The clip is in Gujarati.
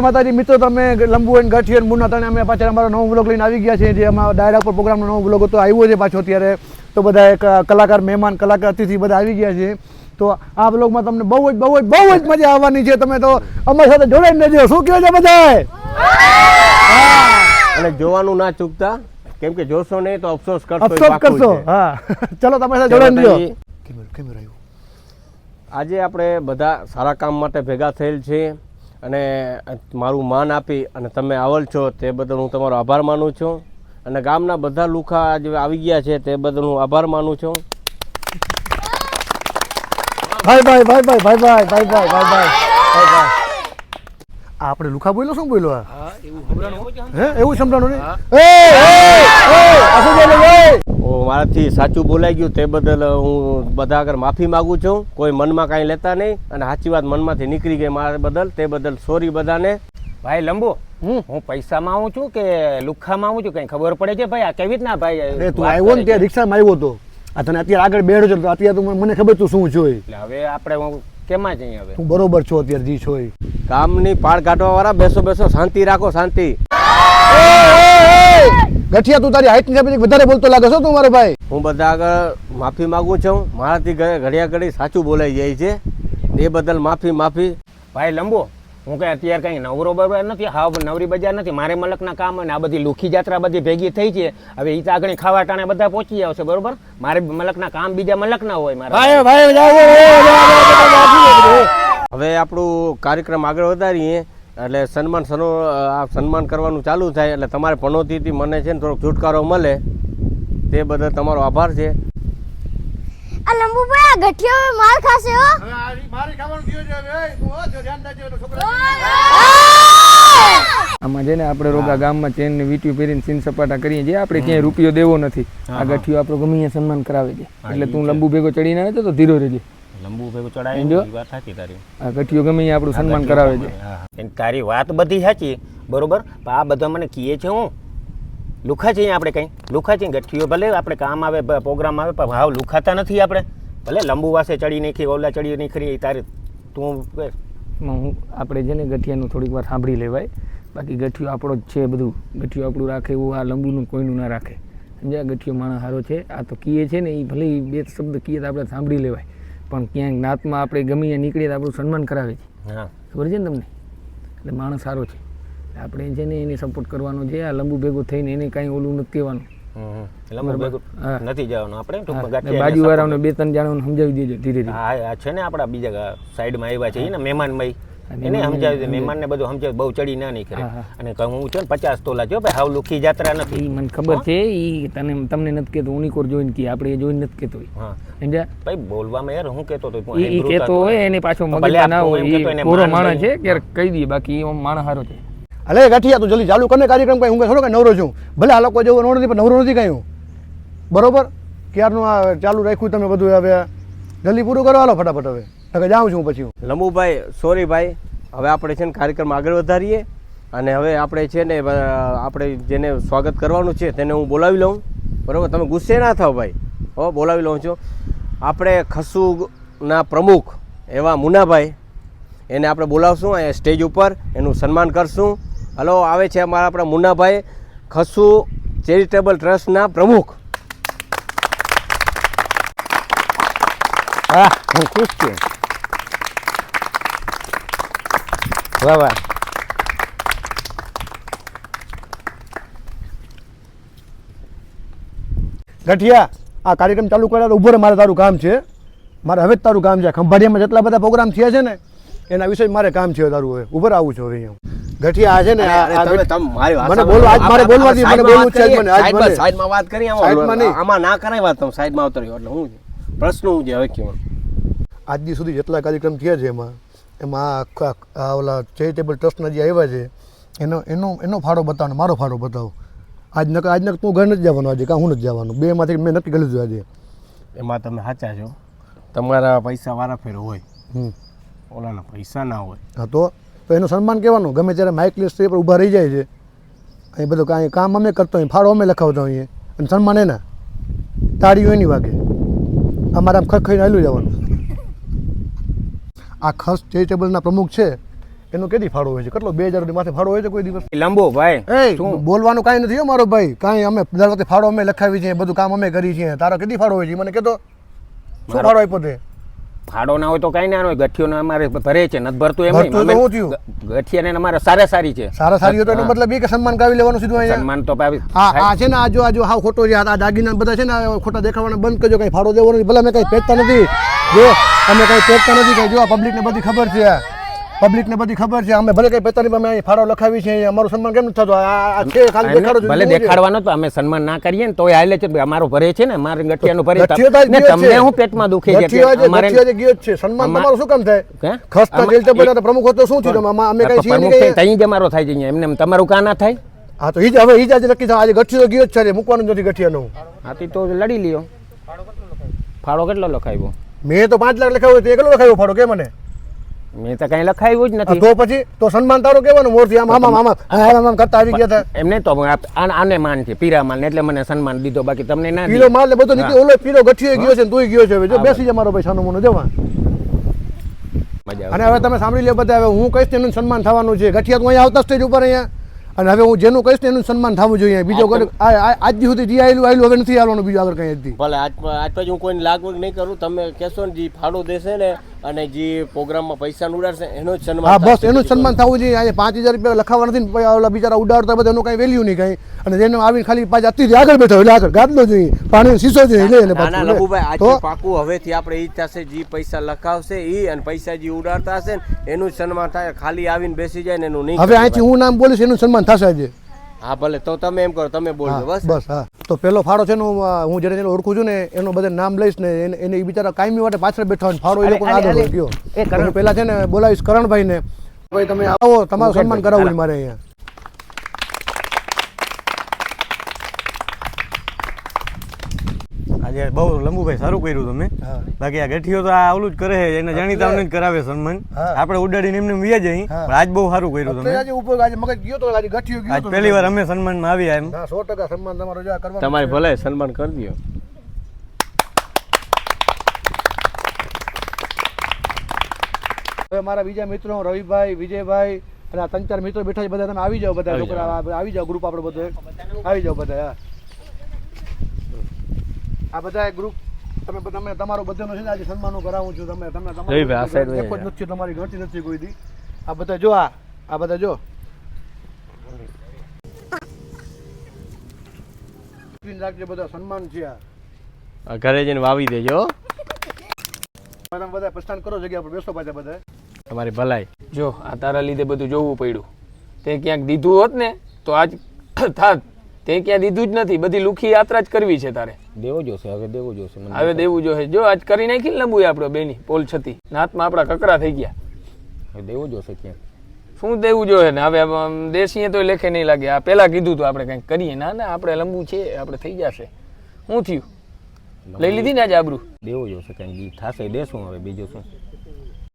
માતાજી મિત્રો તમે લંબુ અને ગાંઠી અને તણે અમે પાછળ અમારો નવો બ્લોગ લઈને આવી ગયા છીએ જે અમારા ડાયરા ઉપર પ્રોગ્રામનો નવો બ્લોગ હતો આવ્યો છે પાછો અત્યારે. તો બધા એક કલાકાર મહેમાન કલાકાર અતિથિ બધા આવી ગયા છે. તો આ બ્લોગમાં તમને બહુ જ બહુ જ બહુ જ મજા આવવાની છે. તમે તો અમારી સાથે જોડાઈને રહેજો. શું કહો છો બધા અને જોવાનું ના ચૂકતા. કેમ કે જોશો નહીં તો અફસોસ કરશો અફસોસ કરશો. છે. હા. ચલો તમારી સાથે જોડાઈ જોડાઈને રહ્યો. તાજી. આજે આપણે બધા સારા કામ માટે ભેગા થયેલ છે અને મારું માન આપી અને તમે આવેલ છો તે બદલ હું તમારો આભાર માનું છું અને ગામના બધા લુખા આજે આવી ગયા છે તે બદલ હું આભાર માનું છું ભાઈ ભાઈ ભાઈ ભાઈ ભાઈ ભાઈ ભાઈ ભાઈ ભાઈ ભાઈ ભાઈ ભાઈ આ આપણે લુખા બોલ્યો શું બોલ્યો સંભળાણું હે એવું સંભળાણું ને એ એ એ આ શું બોલ્યો એ હું મારાથી સાચું બોલાઈ ગયું તે બદલ હું બધા આગળ માફી માગું છું. કોઈ મનમાં કાંઈ લેતા નહીં અને સાચી વાત મનમાંથી નીકળી ગઈ મારા બદલ. તે બદલ સોરી બધાને. ભાઈ લંબુ હું હું પૈસામાં આવું છું કે લુખામાં આવું છું? કઈ ખબર પડે છે ભાઈ? આ કેવી રીતના ભાઈ તું આવ્યો ને ત્યાં? રિક્ષામાં આવ્યો હતો આ તને અત્યારે આગળ બેઠો છે તો અત્યારે તું મને ખબર તું શું છો એટલે હવે આપણે હું કેમાં જઈએ હવે? તું બરોબર છો અત્યારે જી છો. કામની પાળ કાઢવા વાળા બેસો બેસો શાંતિ રાખો શાંતિ. ગઠિયા તું તારી હાઈટની વધારે બોલતો લાગે છો તું મારો ભાઈ હું બધા આગળ માફી માગું છું મારાથી ઘડિયા ઘડી સાચું બોલાઈ જાય છે એ બદલ માફી માફી ભાઈ લંબો હું કઈ અત્યારે કઈ નવરો બરોબર નથી હાવ નવરી બજાર નથી મારે મલકના કામ અને આ બધી લુખી જાત્રા બધી ભેગી થઈ છે હવે ઈ તો આગળ ખાવા ટાણે બધા પહોંચી આવશે બરોબર મારે મલકના કામ બીજા મલકના હોય મારા. હવે આપણું કાર્યક્રમ આગળ વધારીએ એટલે સન્માન સનો આ સન્માન કરવાનું ચાલુ થાય એટલે તમારે પનોતીથી મને છે ને થોડોક છુટકારો મળે. તે બદલ તમારો આભાર છે. આ લંબુભાઈ આ ગઠિયો માર ખાશે હો. આમાં છે ને આપણે રોગા ગામમાં ચેન ને વીટી પહેરીને સીન સપાટા કરીએ છીએ. આપણે ક્યાંય રૂપિયો દેવો નથી. આ ગઠિયો આપણો ગમે સન્માન કરાવે છે. એટલે તું લંબુ ભેગો ચડીને આવે તો ધીરો રહેજે. લંબુ ભેગું ચડાવી ચડાય વાત સાચી તારી. આ ગઠિયો ગમે આપણું સન્માન કરાવે છે તારી વાત બધી સાચી બરોબર? પણ આ બધા મને કીએ છે હું. લુખા છીએ આપણે કંઈ? લુખા છીએ ગઠ્ઠીઓ ભલે આપણે કામ આવે પ્રોગ્રામ આવે પણ ભાવ લુખાતા નથી આપણે. ભલે લંબુ વાસે ચડી નાખી ઓલા ચડી નાખી એ તારે તું હું આપણે છે ને ગઠિયાનું થોડીક વાર સાંભળી લેવાય. બાકી ગઠિયો આપણો જ છે બધું. ગઠિયો આપણું રાખે એવું આ લંબુનું કોઈનું ના રાખે. સમજ્યા? ગઠિયો માણસ સારો છે. આ તો કીએ છે ને એ ભલે બે શબ્દ કીએ તો આપણે સાંભળી લેવાય. પણ ક્યાંક નાતમાં આપણે ગમીએ નીકળીએ તો આપણું સન્માન કરાવે છે. ખબર છે ને તમને? એટલે માણસ સારો છે. આપણે છે ને એને સપોર્ટ કરવાનો છે આ લંબુ ભેગો થઈને એને કાંઈ ઓલું નથી કહેવાનું. બાજુ એને વાળાઓને બે ત્રણ જણાઓને સમજાવી દેજો ધીરે ધીરે. છે ને આપણા બીજા સાઈડમાં આવ્યા છે ને મહેમાનભાઈ હા, એને મહેમાન સમજાવી દે મહેમાનને બધું સમજાવી બહુ ચડી ના નહીં કરે. અને કહું હું છે ને પચાસ તોલા જો ભાઈ હાવ લુખી જાત્રા નથી. મને ખબર છે એ તને તમને નથી કહેતો ઉનિકોર જોઈને કે આપણે એ જોઈને નથી કહેતો હા. સમજ્યા? ભાઈ બોલવામાં યાર હું કહેતો તો એ કહેતો હોય એને પાછો મગજ ના હોય એને માણસ છે. ક્યારેક કહી દઈએ બાકી એ માણસ સારો છે. અલે ગઠિયા તું જલ્દી ચાલુ કરને કાર્યક્રમ કઈ હું થોડો કઈ નવરો છું. ભલે આ લોકો જેવું નવરો નથી પણ નવરો નથી કહ્યું બરોબર? ક્યારનું આ ચાલુ રાખ્યું તમે બધું હવે? જલ્દી પૂરું કરો હાલો ફટાફટ હવે. નકર જાઉં છું પછી લંબુભાઈ સોરી ભાઈ. હવે આપણે છે ને કાર્યક્રમ આગળ વધારીએ અને હવે આપણે છે ને આપણે જેને સ્વાગત કરવાનું છે તેને હું બોલાવી લઉં. બરાબર? તમે ગુસ્સે ના થાવ ભાઈ. હો બોલાવી લઉં છું. આપણે ખસુના પ્રમુખ એવા મુનાભાઈ એને આપણે બોલાવશું અહીંયા સ્ટેજ ઉપર એનું સન્માન કરશું. હલો આવે છે અમારા આપણા મુન્નાભાઈ ખસુ ચેરિટેબલ ટ્રસ્ટના પ્રમુખ. હા હું ખુશ છું. વાહ વાહ ગઠિયા આ કાર્યક્રમ ચાલુ કર્યા ઊભો રહે મારે તારું કામ છે. મારે હવે જ તારું કામ છે. ખંભાળિયામાં જેટલા બધા પ્રોગ્રામ થયા છે ને એના વિશે મારે કામ છે તારું હવે. ઉભર આવું છું હવે અહીંયા. ગઠિયા આ છે ને મને બોલવા- આજ મારે આપણે- બોલવાથી મને બોલવું છે, મને- આજ મને. સાઈડમાં વાત કરીએ આમાં. આમાં ના કરાય વાત તમે સાઈડમાં આવતો એટલે હું પ્રશ્ન હું છે હવે કહેવાનું આજ દી સુધી જેટલા કાર્યક્રમ થયા છે એમાં એમાં આખા- આ ઓલા ચેરિટેબલ ટ્રસ્ટના જે આવ્યા છે એનો એનો એનો ફાળો બતાવો મારો ફાળો બતાવો. આજ નક આજ નક તું ઘર નથી જવાનું આજે કાં હું નથી જવાનું? બે માંથી મેં નક્કી કરી લીધું આજે. એમાં તમે સાચા છો. તમારા પૈસા વારા ફેર હોય. ઓલાના પૈસા ના હોય. હા તો તો એનું સન્માન કહેવાનું ગમે ત્યારે માઇક લિસ્ટ પર ઊભા રહી જાય છે. અહીં બધું કાંઈ કામ અમે કરતો હોય ફાળો અમે લખાવતા હોઈએ. અને સન્માન એના. તાળીઓ એની વાગે. અમારે આમ ખખઈને હાલ્યું જવાનું. આ ખસ ચેરિટેબલના પ્રમુખ છે એનો કેદી ફાળો હોય છે? કેટલો બે હજાર માથે ફાળો હોય છે કોઈ દિવસ? લાંબો ભાઈ શું? બોલવાનું કાંઈ નથી મારો ભાઈ. કાંઈ અમે દર વખતે ફાળો અમે લખાવી છે બધું કામ અમે કરી છીએ. તારો કેદી ફાળો હોય છે? મને કહેતો શું ફાળો આપ્યો તે? ફાડો ના હોય તો કઈ ના હોય. ગઠિયો અમારે ભરે છે નથી ભરતું એમ ગઠિયા ને અમારે સારા સારી છે. સારા સારી હોય તો એનો મતલબ એ કે સન્માન કાવી લેવાનું સીધું અહીંયા? સન્માન તો પાવી આ છે ને આ જો આ જો હાવ ખોટો છે આ દાગીના બધા છે ને ખોટા દેખાવાના બંધ કરજો કઈ ફાળો દેવો નથી. ભલે અમે કઈ પહેરતા નથી. જો અમે કઈ પહેરતા નથી કઈ જો પબ્લિક ને બધી ખબર છે. પબ્લિક ને બધી ખબર છે. અમે ભલે કઈ પહેરતા અમે અહીં ફાળો લખાવી છે અમારું સન્માન કેમ નથી થતું? આ છે ખાલી દેખાડો ભલે દેખાડવાનો તો અમે સન્માન ના કરીએ ને તોય હાલે છે. અમારો ભરે છે ને મારે ગઠિયાનું ભરે તો ને તમને હું પેટમાં દુખે છે અમારે ગયો છે. સન્માન તમારું શું કામ થાય? ખસ્તા જેલ તો બધા પ્રમુખ હતો શું થયું? અમે- કઈ છીએ નહીં તઈ જ અમારો થાય છે એમને તમારું કા ના થાય? હા તો ઈ જ હવે ઈ જ આજે નક્કી થાય. આજે ગઠિયો તો ગયો જ છે મૂકવાનું નથી ગઠિયાનું. હા તો લડી લ્યો. ફાળો કેટલો લખાવ્યો મેં તો પાંચ લાખ લખાવ્યું તે એકલો લખાવ્યો ફાળો કે મને? મેં તો કઈ લખાવ્યું જ નથી. તો પછી તો સન્માન તારું કેવાનું? મોરથી આમ આમ આમ આમ આમ કરતા આવી ગયા હતા. એમને તો આને માન છે પીરા માન એટલે મને સન્માન દીધો બાકી તમને ના પીરો માલ બધો નીકળી ઓલો પીલો ગઠિયો ગયો છે તુંય ગયો છે હવે. જો બેસી જા મારો ભાઈ સાનો મોનો જવા અને હવે તમે સાંભળી લો બધા હવે હું કહીશ તેનું સન્માન થવાનું છે. ગઠિયા તો અહીંયા આવતા સ્ટેજ ઉપર અહીંયા. અને હવે હું જેનું કહીશ ને એનું સન્માન થવું જોઈએ. બીજો કોઈ આજ સુધી જે આવેલું આવેલું હવે નથી આવવાનું બીજું આગળ કઈ હતી ભલે આજ આજ પછી હું કોઈને લાગવગ નહીં કરું. તમે કહેશો ને જે ફાળો દેશે ને અને જે પ્રોગ્રામમાં પૈસા ઉડાડશે એનો જ સન્માન હા બસ. એનું સન્માન થવું જોઈએ. આજે પાંચ હજાર રૂપિયા લખાવા નથી ઓલા બિચારા ઉડાડતા બધા એનું કઈ વેલ્યુ નહીં કઈ. અને જેને આવીને ખાલી પાંચ અત્યારથી આગળ બેઠો એટલે આગળ ગાદલો જોઈએ પાણી શીશો જોઈએ લે એને પાછું. લે. લંબુભાઈ તો આજથી પાકું હવેથી આપણે એ થશે જે પૈસા લખાવશે એ અને પૈસા જે ઉડાડતા હશે ને એનું સન્માન થાય. ખાલી આવીને બેસી જાય ને એનું નહીં હવે અહીંથી હું નામ બોલીશ એનું સન્માન થશે આજે. હા ભલે તો તમે એમ કરો તમે બોલજો બસ. બસ હા. તો પેલો ફાળો છે હું, હું જેને જેને ઓળખું છું ને એનું બધા નામ લઈશ ને એને ઈ બિચારા કાયમી માટે પાછળ બેઠા હોય ફાળો એ લોકો આગળ ગયો પહેલા છે ને બોલાવીશ કરણભાઈ ને ભાઈ તમે આવો તમારું સન્માન કરાવવું મારે અહીંયા. આજે બહુ લંબુભાઈ સારું કર્યું તમે. બાકી આ ગઠિયો તો આ ઓલું જ કરે છે એને જાણીતા જ કરાવે સન્માન. આપણે ઉડાડીને એમને વ્યા જઈ પણ આજ બહુ સારું કર્યું તમે. આજે ઉપર આજે મગજ ગયો તો આજે ગઠિયો ગયો આજ પહેલી વાર અમે સન્માનમાં આવ્યા એમ. ના સો ટકા સન્માન તમારો જો કરવા તમારી ભલે સન્માન કરી દો. હવે મારા બીજા મિત્રો રવિભાઈ વિજયભાઈ અને આ ત્રણ ચાર મિત્રો બેઠા છે બધા તમે આવી જાઓ બધા આવી છોકરા આવી જાઓ ગ્રુપ આપણે બધે. આવી જાઓ બધા હા. આ બધા ગ્રુપ તમે તમે તમારો બધાનો છે ને આજે સન્માનો કરાવું છું તમે તમે side એક જ નથી તમારી ઘટી નથી કોઈ દી. આ બધા જો આ આ બધા જો. રાખજો બધા સન્માન છે આ. આ ઘરે જઈને વાવી દેજો તમે બધા પ્રસ્થાન કરો જગ્યા પર બેસો પાછા બધા તમારી ભલાઈ. જો આ તારા લીધે બધું જોવું પડ્યું. તે ક્યાંક દીધું હોત ને તો આજ થાત. તે ક્યાં દીધું જ નથી. બધી લુખી યાત્રા જ કરવી છે તારે. દેવો જોશે હવે દેવો જોશે હવે દેવું જોશે જો આજ કરી નાખી ને લંબુ આપણો બેની પોલ છતી. નાતમાં આપણા કકરા થઈ ગયા. હવે દેવો જોશે ક્યાં શું દેવું જોઈએ ને? હવે દેશીએ તો લેખે નહીં લાગે. આ પહેલાં કીધું તો આપણે કંઈક કરીએ. ના ના આપણે લંબુ છે આપણે થઈ જશે. શું થયું? લઈ લીધી ને આજે આબરૂ? દેવો જોશે કંઈક થશે દેશું હવે બીજું શું?